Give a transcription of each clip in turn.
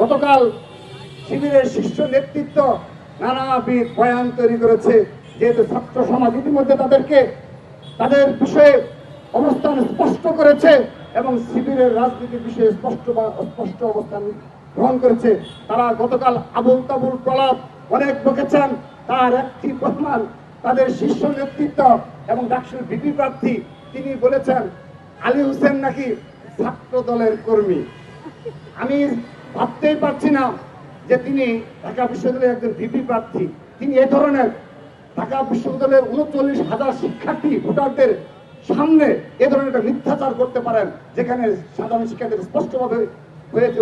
গতকাল শিবিরের শীর্ষ নেতৃত্ব নানাবিধ বয়ান তৈরি করেছে, যেহেতু ছাত্র সমাজ ইতিমধ্যে তাদেরকে, তাদের বিষয়ে অবস্থান স্পষ্ট করেছে এবং শিবিরের রাজনীতির বিষয়ে স্পষ্ট বা- স্পষ্ট অবস্থান গ্রহণ করেছে। তারা গতকাল আবুল তাবুল প্রলাপ অনেক বকেছেন, তার একটি প্রমাণ তাদের শীর্ষ নেতৃত্ব এবং ডাকসুর বিপি প্রার্থী, তিনি বলেছেন, আলী হোসেন নাকি ছাত্র দলের কর্মী। আমি ভাবতেই পারছি না যে তিনি ঢাকা বিশ্ববিদ্যালয়ের একজন ভিপি প্রার্থী। তিনি এ ধরনের ঢাকা বিশ্ববিদ্যালয়ের উনচল্লিশ হাজার শিক্ষার্থী, ভোটারদের সামনে এ ধরনের একটা মিথ্যাচার করতে পারেন, যেখানে সাধারণ শিক্ষার্থীরা স্পষ্টভাবে হয়েছে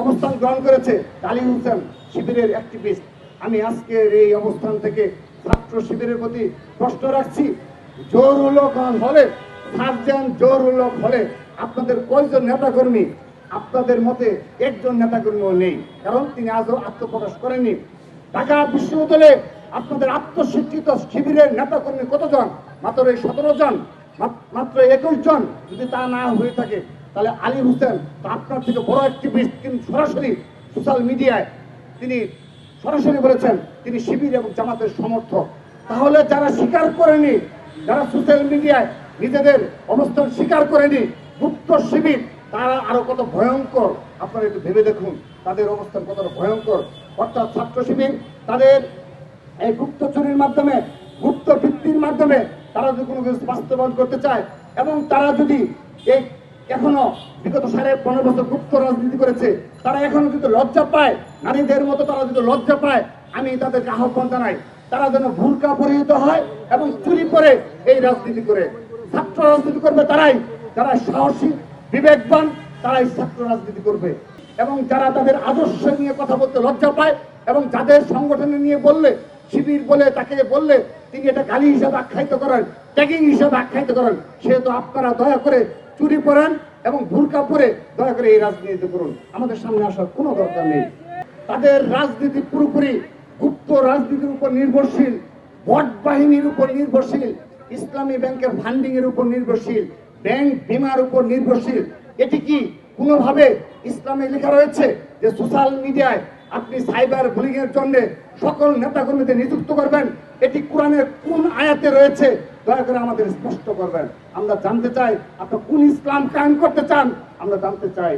অবস্থান গ্রহণ করেছে আলী হোসেন শিবিরের অ্যাক্টিভিস্ট আমি আজকের এই অবস্থান থেকে ছাত্র শিবিরের প্রতি প্রশ্ন রাখছি। জোর উল্লেখ হলে সাতজন জোর উল্লেখ হলে আপনাদের কয়জন নেতাকর্মী আপনাদের মতে একজন নেতাকর্মীও নেই, কারণ তিনি আজও আত্মপ্রকাশ করেননি। ঢাকা বিশ্ববিদ্যালয়ে আপনাদের আত্মস্বীকৃত শিবিরের নেতাকর্মী কতজন? মাত্র এই সতেরো জন মাত্র একুশ জন। যদি তা না হয়ে থাকে, তাহলে আলী হোসেন আপনার থেকে বড় অ্যাক্টিভিস্ট কিন্তু সরাসরি সোশ্যাল মিডিয়ায় তিনি সরাসরি বলেছেন, তিনি শিবির এবং জামাতের সমর্থক। তাহলে যারা স্বীকার করেনি, যারা সোশ্যাল মিডিয়ায় নিজেদের অবস্থান স্বীকার করেনি, গুপ্ত শিবির তারা আরও কত ভয়ঙ্কর, আপনারা একটু ভেবে দেখুন, তাদের অবস্থান কতটা ভয়ঙ্কর। অর্থাৎ ছাত্র শিবির, তাদের এই গুপ্তচুরির মাধ্যমে, গুপ্ত ভিত্তির মাধ্যমে তারা যদি কোনো কিছু বাস্তবায়ন করতে চায়, এবং তারা যদি এই এখনও বিগত সাড়ে পনেরো বছর গুপ্ত রাজনীতি করেছে, তারা এখনও যদি লজ্জা পায়, নারীদের মতো তারা যদি লজ্জা পায়, আমি তাদেরকে আহ্বান জানাই, তারা যেন ভুলকা পরিহিত হয় এবং চুরি করে এই রাজনীতি করে। ছাত্র রাজনীতি করবে তারাই, যারা সাহসী বিবেকবান তারাই ছাত্র রাজনীতি করবে। এবং যারা তাদের আদর্শ নিয়ে কথা বলতে লজ্জা পায় এবং যাদের সংগঠনে নিয়ে বললে, শিবির বলে, তাকে বললে, তিনি এটা গালি হিসাবে আখ্যায়িত করেন ট্যাগিং হিসাবে আখ্যায়িত করেন, সেহেতু আপনারা দয়া করে চুরি পরেন এবং ভুরকা পরে দয়া করে এই রাজনীতি করুন আমাদের সামনে আসার কোনো দরকার নেই। তাদের রাজনীতি পুরোপুরি গুপ্ত রাজনীতির উপর নির্ভরশীল ভোট বাহিনীর উপর নির্ভরশীল, ইসলামী ব্যাংকের ফান্ডিং এর উপর নির্ভরশীল। ব্যাংক বিমার উপর নির্ভরশীল। এটি কি কোনোভাবে ইসলামে লেখা রয়েছে যে সোশ্যাল মিডিয়ায় আপনি সাইবার বুলিং এর জন্য সকল নেতাকর্মীদের নিযুক্ত করবেন? এটি কোরআনের কোন আয়াতে রয়েছে? দয়া করে আমাদের স্পষ্ট করবেন। আমরা জানতে চাই আপনি কোন ইসলাম কায়েম করতে চান? আমরা জানতে চাই